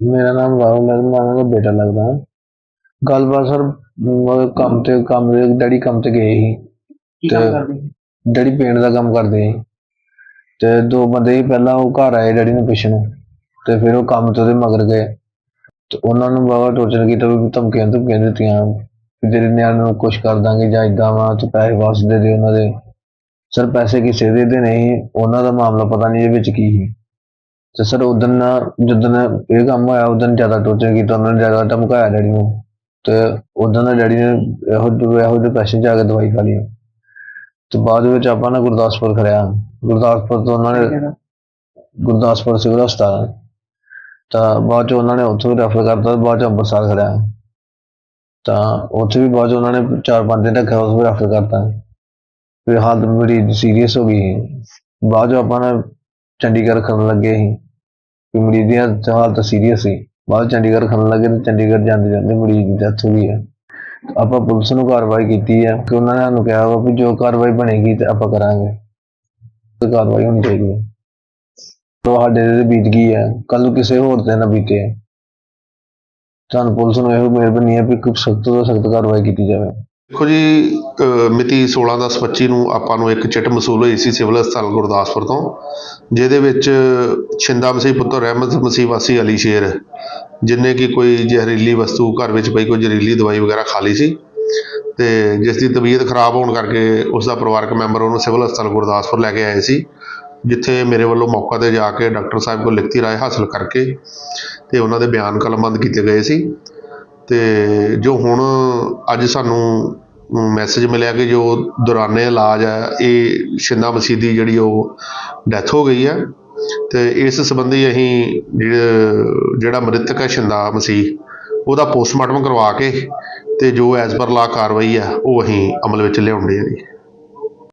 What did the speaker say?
ਮੇਰਾ ਨਾਮ ਰਾਹੁਲ ਹੈ ਮੈਂ ਉਹਨਾਂ ਦਾ ਬੇਟਾ ਲੱਗਦਾ ਹਾਂ। ਗੱਲਬਾਤ ਸਰ ਕੰਮ ਤੇ ਕੰਮ ਦੇ ਡੈਡੀ ਕੰਮ ਤੇ ਗਏ ਸੀ। ਕੀ ਕੰਮ ਤੇ- ਕਰਦੇ ਸੀ? ਡੈਡੀ ਪੇਂਟ ਦਾ ਕੰਮ ਕਰਦੇ ਸੀ। ਤੇ ਦੋ ਬੰਦੇ ਸੀ ਪਹਿਲਾਂ ਉਹ ਘਰ ਆਏ ਡੈਡੀ ਨੂੰ ਪੁੱਛਣ। ਤੇ ਫਿਰ ਉਹ ਕੰਮ ਤੇ ਉਹਦੇ ਮਗਰ ਗਏ। ਤੇ ਉਹਨਾਂ ਨੂੰ ਬਾਬਾ ਟੋਚਰ ਕੀਤਾ ਵੀ ਧਮਕੀਆਂ ਧਮਕੀਆਂ ਦਿੱਤੀਆਂ। ਵੀ ਤੇਰੇ ਨਿਆਣੇ ਨੂੰ ਕੁਛ ਕਰ ਦਾਂਗੇ ਜਾਂ ਏਦਾਂ ਵਾ ਤੇ ਪੈਸੇ ਵਾਪਸ ਦੇ ਦੇ ਉਹਨਾਂ ਦੇ। ਸਰ ਪੈਸੇ ਕਿਸੇ ਦੇ ਦੇ ਨਹੀਂ ਉਹਨਾਂ ਦਾ ਮਾਮਲਾ ਪਤਾ ਨਹੀਂ ਇਹਦੇ ਵਿੱਚ ਕੀ ਸੀ। ਤੇ ਸਰ ਉਦੋਂ ਜਦੋਂ ਇਹ ਕੰਮ ਹੋਇਆ ਉਦੋਂ ਜ਼ਿਆਦਾ ਟੋਚਰ ਕੀਤਾ ਉਹਨਾਂ ਨੇ ਜ਼ਿਆਦਾ ਧਮਕਾਇਆ ਡੈਡੀ ਨੂੰ। ਤੇ ਉਦੋਂ ਦਾ ਡੈਡੀ ਨੇ ਇਹੋ ਜਿਹੇ ਇਹੋ ਜਿਹੇ ਪੈਸੇ ਜਾ ਕੇ ਦਵਾਈ ਖਾ ਲਈ। ਤੇ ਬਾਅਦ ਵਿੱਚ ਆਪਾਂ ਨਾ ਗੁਰਦਾਸਪੁਰ ਖੜਿਆ। ਗੁਰਦਾਸਪੁਰ ਤੋਂ ਉਹਨਾਂ ਨੇ? ਗੁਰਦਾਸਪੁਰ ਸਿਵਲ ਹਸਪਤਾਲ। ਤਾਂ ਬਾਅਦ ਚ ਉਹਨਾਂ ਨੇ ਉੱਥੋਂ ਰੈਫਰ ਕਰਤਾ ਬਾਅਦ ਚ ਅੰਮ੍ਰਿਤਸਰ ਖੜਿਆ। ਤਾਂ ਉੱਥੇ ਵੀ ਬਾਅਦ ਚ ਉਹਨਾਂ ਨੇ ਚਾਰ ਪੰਜ ਦਿਨ ਰੱਖਿਆ ਉਸ ਰੈਫਰ ਕਰਤਾ। ਫਿਰ ਹਾਲਤ ਬੜੀ ਸੀਰੀਅਸ ਹੋ ਗਈ। ਬਾਅਦ ਚ ਆਪਾਂ ਨਾ ਚੰਡੀਗੜ੍ਹ ਖੜਨ ਲੱਗੇ ਸੀ। ਕਿ ਮਰੀਜ਼ ਦੀ ਹਾਲਤ ਸੀਰੀਅਸ ਸੀ। ਬਾਅਦ ਚੰਡੀਗੜ੍ਹ ਖੜਨ ਲੱਗੇ ਤੇ ਚੰਡੀਗੜ੍ਹ ਜਾਂਦੇ ਜਾਂਦੇ ਮਰੀਜ਼ ਦੀ ਡੈਥ ਹੋ ਗਈ ਹੈ। ਆਪਾਂ ਪੁਲਿਸ ਨੂੰ ਕਾਰਵਾਈ ਕੀਤੀ ਹੈ ਕਿ ਉਹਨਾਂ ਨੇ ਸਾਨੂੰ ਕਿਹਾ ਵਾ ਵੀ ਜੋ ਕਾਰਵਾਈ ਬਣੇਗੀ ਤੇ ਆਪਾਂ ਕਰਾਂਗੇ। ਤੇ ਕਾਰਵਾਈ ਹੋਣੀ ਚਾਹੀਦੀ ਹੈ। ਤੁਹਾਡੇ ਤੇ ਬੀਤ ਗਈ ਹੈ। ਕੱਲ ਨੂੰ ਕਿਸੇ ਹੋਰ ਤੇ ਨਾ ਬੀਤੇ। ਤੁਹਾਨੂੰ ਪੁਲਿਸ ਨੂੰ ਇਹੋ ਮਿਹਰਬਾਨੀ ਹੈ ਵੀ ਸਖਤ ਤੋਂ ਸਖਤ ਕਾਰਵਾਈ ਕੀਤੀ ਜਾਵੇ। ਦੇਖੋ ਜੀ ਮਿਤੀ 16/10/25 ਨੂੰ ਆਪਾਂ ਨੂੰ ਇੱਕ ਚਿੱਟ ਮਸੂਲ ਹੋਈ ਸੀ ਸਿਵਲ ਹਸਪਤਾਲ ਗੁਰਦਾਸਪੁਰ ਤੋਂ, ਜਿਹਦੇ ਵਿੱਚ ਛਿੰਦਾ ਮਸੀਹ ਪੁੱਤਰ ਰਹਿਮਤ ਮਸੀਹ ਵਾਸੀ ਅਲੀ ਸ਼ੇਰ, ਜਿਨੇ ਕਿ ਕੋਈ ਜ਼ਹਿਰੀਲੀ ਵਸਤੂ ਘਰ ਵਿੱਚ ਪਈ ਕੋਈ ਜ਼ਹਿਰੀਲੀ ਦਵਾਈ ਵਗੈਰਾ ਖਾ ਲਈ ਸੀ, ਤੇ ਜਿਸ ਦੀ ਤਬੀਅਤ ਖਰਾਬ ਹੋਣ ਕਰਕੇ ਉਸ ਦਾ ਪਰਿਵਾਰਕ ਮੈਂਬਰ ਉਹਨੂੰ ਸਿਵਲ ਹਸਪਤਾਲ ਗੁਰਦਾਸਪੁਰ ਲੈ ਕੇ ਆਏ ਸੀ, ਜਿੱਥੇ ਮੇਰੇ ਵੱਲੋਂ ਮੌਕਾ ਤੇ ਜਾ ਕੇ ਡਾਕਟਰ ਸਾਹਿਬ ਕੋਲ ਲਿਖਤੀ ਰਾਏ ਹਾਸਲ ਕਰਕੇ ਤੇ ਉਹਨਾਂ ਦੇ ਬਿਆਨ ਕਲਮਬੰਦ ਕੀਤੇ ਗਏ ਸੀ। ਅਤੇ ਜੋ ਹੁਣ ਅੱਜ ਸਾਨੂੰ ਮੈਸੇਜ ਮਿਲਿਆ ਕਿ ਜੋ ਦੌਰਾਨੇ ਇਲਾਜ ਹੈ ਇਹ ਸ਼ਿੰਦਾ ਮਸੀਹ ਦੀ ਜਿਹੜੀ ਉਹ ਡੈਥ ਹੋ ਗਈ ਹੈ ਅਤੇ ਇਸ ਸੰਬੰਧੀ ਅਸੀਂ ਜਿਹੜਾ ਜਿਹੜਾ ਮ੍ਰਿਤਕ ਹੈ ਸ਼ਿੰਦਾ ਮਸੀਹ, ਉਹਦਾ ਪੋਸਟਮਾਰਟਮ ਕਰਵਾ ਕੇ ਅਤੇ ਜੋ ਐਜ਼ ਪਰ ਲਾਅ ਕਾਰਵਾਈ ਹੈ ਉਹ ਅਸੀਂ ਅਮਲ ਵਿੱਚ ਲਿਆਉਂਦੇ ਹਾਂ ਜੀ।